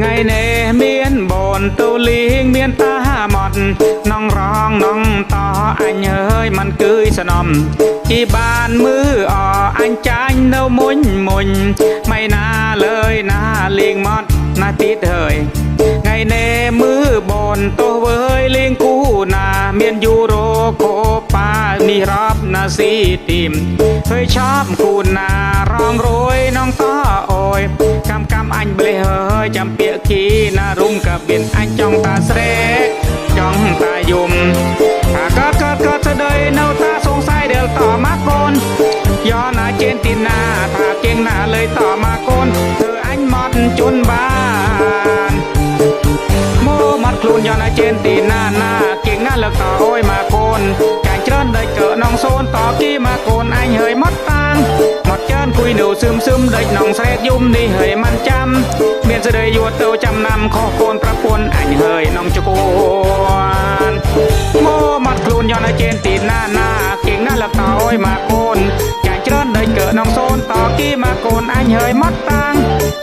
ngày นีเมียนบนตูลิงเมียนตาหมดน้องร้องน้องต่ออันเฮ้ยมันคือสนมที่บ้านมืออ่ออันจานเนามุนมุนไม่น่าเลยน่าเลียงมดน่าติดเฮยไงเนมือบนโตเว้ยเลียงกูนาเมียนยูโรโคปามีรับนาซีติมเฮยชอบกูนาร้องรวยน้องต่อโอยกำกำอันเบลเฮ យចាំពាក្យគីណារុំកាបៀនអញចង់តាស្រេកចង់តាយំអាកតកតកតស្ដីនៅតាសង្ស័យដែលតមកកូនយោណាចេនទីណាថាជាងណាលើយតមកកូនធ្វើអញមកជន់បានម៉ូមកខ្លួនយោណាចេនទីណាណាជាងណាលើកតអូយមកកូនចាញ់ច្រើនដូចកើនងសូនតគីមកកូនអញហើយមកតាំងមកចានគួយនៅសឹមសឹមដូចនងស្រែកយំនេះហើយមិនចាំ មានសេរីយោទៅចំណាំខុសកូនប្រពន្ធអញហើយនងចកូនមកមាត់ខ្លួនយកណាជេនទីណាណាគៀងណាលើកតអូយមកកូនចាញ់ច្រើនដេចកើនងសូនតគីមកកូនអញហើយមកតាង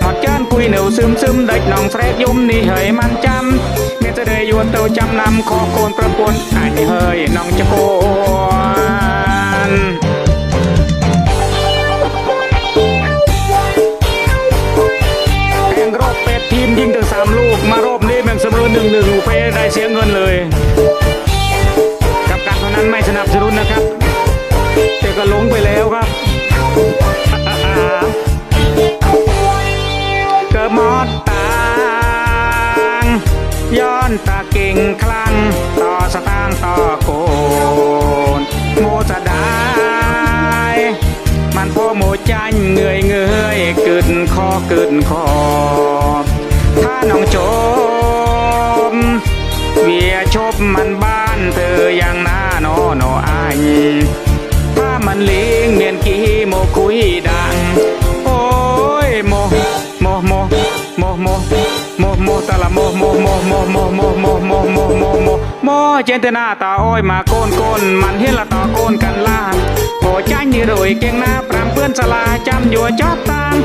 មកចើនគួយនៅសឹមសឹមដេចនងស្រែកយំនេះហើយមិនចាំមានសេរីយោទៅចំណាំខុសកូនប្រពន្ធអញហើយនងចកូន ทีมยิงถึงสามลูก มารอบนี้แบ่งเสมอหนึ่งหนึ่งไปได้เสียเงินเลย กับการพนันไม่สนับสนุนนะครับแต่ก็ลงไปแล้วครับเกิดมอดตางย้อนตาเก่งคลั่งต่อสตางค์ต่อโกนโมจะได้มันพ่อโมจันเงยเงยกึดคอกึดคอ ถ้าน้องโจมเวียชบมันบ้านเธออย่างหน้าโนโนอันถ้ามันเลี้ยงเนียนกี้โมคุยดัง โอ้ยโมโมโมโมโมโมโมตะละโมโมโมโมโมโมโมโม โมโมโมโมเจนเตนาตาอ้อยมาโกนโกนมันเห็นละต่อโกนกันล่าโอจ้างนี่รวยเก่งหน้าปรามเพื่อนสลาจำอยู่จอบตาม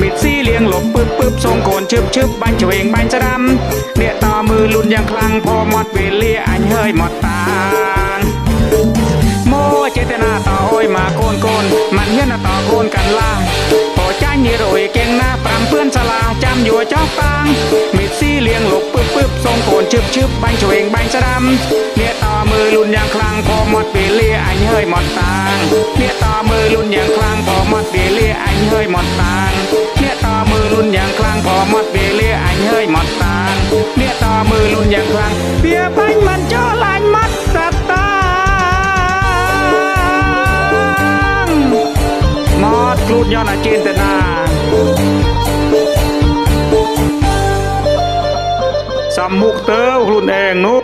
มิดซี่เลี้ยงหลบปึ๊บปึ๊บทรงโกนชึบชึบบันเฉวงบันจะดำเนี่ยต่อมือลุนยังคลังพอหมดเวเลียอันเฮยหมดตางโมเจตนาต่อโอยมาโกนโกนมันเฮียนต่อโกนกันล่าพอจ้างนี่รวยเก่งหน้าปรำเพื่อนสลาจำอยู่จอกตางมิดซี่เลี้ยง ពឹបសូមកូនជឹបជឹបបាញ់ឆ្វេងបាញ់ស្ដាំអ្នកតមើលលូនយ៉ាងខ្លាំងក៏មកពេលលាអញហើយមកតាងអ្នកតមើលលូនយ៉ាងខ្លាំងក៏មកពេលលាអញហើយមកតាងអ្នកតមើលលូនយ៉ាងខ្លាំងក៏មកពេលលាអញហើយមកតាងអ្នកតមើលលូនយ៉ាងខ្លាំងវាបាញ់មិនចោលឡាញ់មកសតាងមកគ្រូតយន់អាចិន្តនា สำมุกเต้าหลุนแองนุ